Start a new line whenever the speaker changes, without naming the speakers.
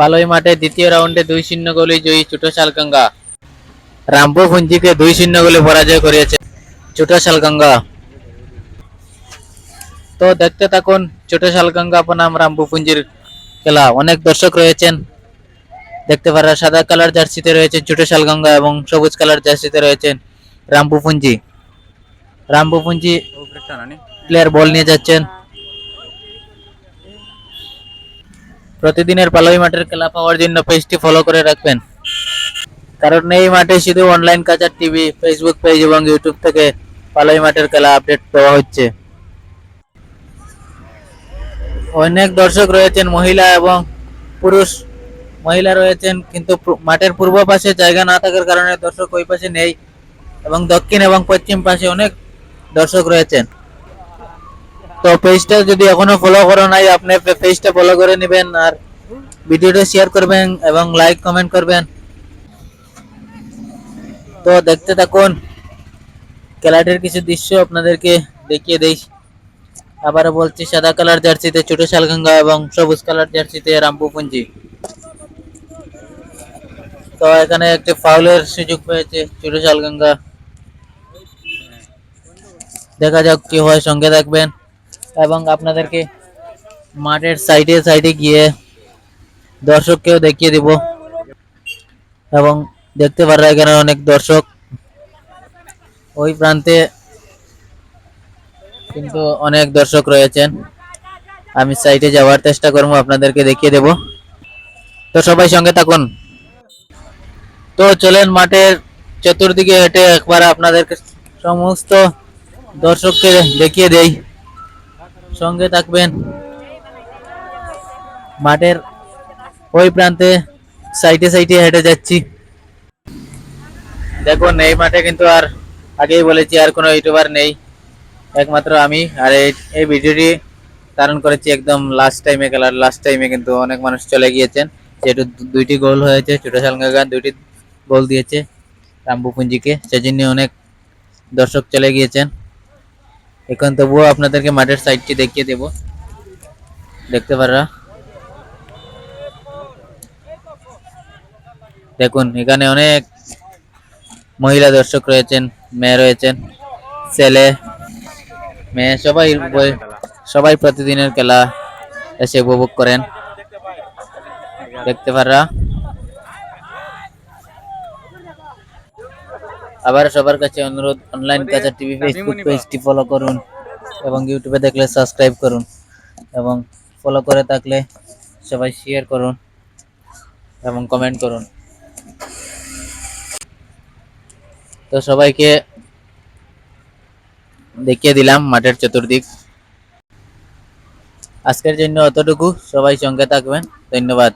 পালই মাঠে দ্বিতীয় রাউন্ডে দুই শূন্য গোলে জয়ী ছোট শালগঙ্গা। রামপুর পুঞ্জিকে দুই শূন্য গোলে পরাজয় করিয়েছে ছোট শালগঙ্গা। তো দেখতে থাকুন ছোট শালগঙ্গা বনাম রামপুর পুঞ্জির খেলা। অনেক দর্শক রয়েছেন। দেখতে পারা সাদা কালার জার্সিতে রয়েছেন ছোট শালগঙ্গা এবং সবুজ কালার জার্সিতে রয়েছেন রামপুর পুঞ্জি রামপুর পুঞ্জি প্লেয়ার বল নিয়ে যাচ্ছেন। প্রতিদিনের পালই মাঠের খেলা পাওয়ার জন্য পেজটি ফলো করে রাখবেন। কারণ এই মাঠে শুধু অনলাইন কাচার টিভি ফেসবুক পেজ এবং ইউটিউব থেকে পালই মাঠের খেলা আপডেট দেওয়া হচ্ছে। অনেক দর্শক রয়েছেন মহিলা এবং পুরুষ। মহিলা রয়েছেন কিন্তু মাঠের পূর্ব পাশে জায়গা না থাকার কারণে দর্শক ওই পাশে নেই এবং দক্ষিণ এবং পশ্চিম পাশে অনেক দর্শক রয়েছেন। তো পেজটা যদি এখনও ফলো করো নাই, আপনি পেজটা ফলো করে নেবেন আর ভিডিওটা শেয়ার করবেন এবং লাইক কমেন্ট করবেন। তো দেখতে থাকুন, খেলাটির কিছু দৃশ্য আপনাদেরকে দেখিয়ে দেই। আবারও বলছি, সাদা কালার জার্সিতে ছোট শালগঙ্গা এবং সবুজ কালার জার্সিতে রামপু পুঞ্জি তো এখানে একটি ফাউলের সুযোগ পেয়েছে ছোট শালগঙ্গা। দেখা যাক কি হয়, সঙ্গে থাকবেন। এবং আপনাদেরকে মাঠের সাইডে সাইডে গিয়ে দর্শককেও দেখিয়ে দিব। এবং দেখতে পাররা এখানে অনেক দর্শক। ওই প্রান্তে কিন্তু অনেক দর্শক রয়েছেন। আমি সাইডে যাওয়ার চেষ্টা করব, আপনাদেরকে দেখিয়ে দেব। তো সবাই সঙ্গে থাকুন। তো চলেন মাঠের চতুর্দিকে হেঁটে একবার আপনাদেরকে সমস্ত দর্শককে দেখিয়ে দেই। সঙ্গে থাকবেন মাঠের ওই প্রান্তে সাইডে সাইডে হেঁটে যাচ্ছি। দেখুন, এই মাঠে কিন্তু আর আগেই বলেছি, আর কোনো ইউটিউবার নেই। একমাত্র আমি, আর এই ভিডিওটি ধারণ করেছি একদম লাস্ট টাইমে খেলার লাস্ট টাইমে কিন্তু অনেক মানুষ চলে গিয়েছেন। যেহেতু দুইটি গোল হয়েছে, ছোট সালগান দুইটি গোল দিয়েছে রামবু পুঞ্জিকে সেজন্য অনেক দর্শক চলে গিয়েছেন। এখন তবুও আপনাদেরকে মাঠের সাইডটি দেখিয়ে দেব। দেখতে পাররা? দেখুন, এখানে অনেক মহিলা দর্শক রয়েছেন, মেয়ে রয়েছেন, ছেলে, মেয়ে, সবাই সবাই প্রতিদিনের খেলা এসে উপভোগ করেন। দেখতে পাররা? আবার সবার কাছে অনুরোধ অনলাইন কাছে টিভি ফেসবুক পেজটি ফলো করুন এবং ইউটিউবে দেখলে সাবস্ক্রাইব করুন এবং ফলো করে থাকলে সবাই শেয়ার করুন এবং কমেন্ট করুন। তো সবাইকে দেখিয়ে দিলাম মাঠের চতুর্দিক। আজকের জন্য অতটুকু সবাই সঙ্গে থাকবেন। ধন্যবাদ।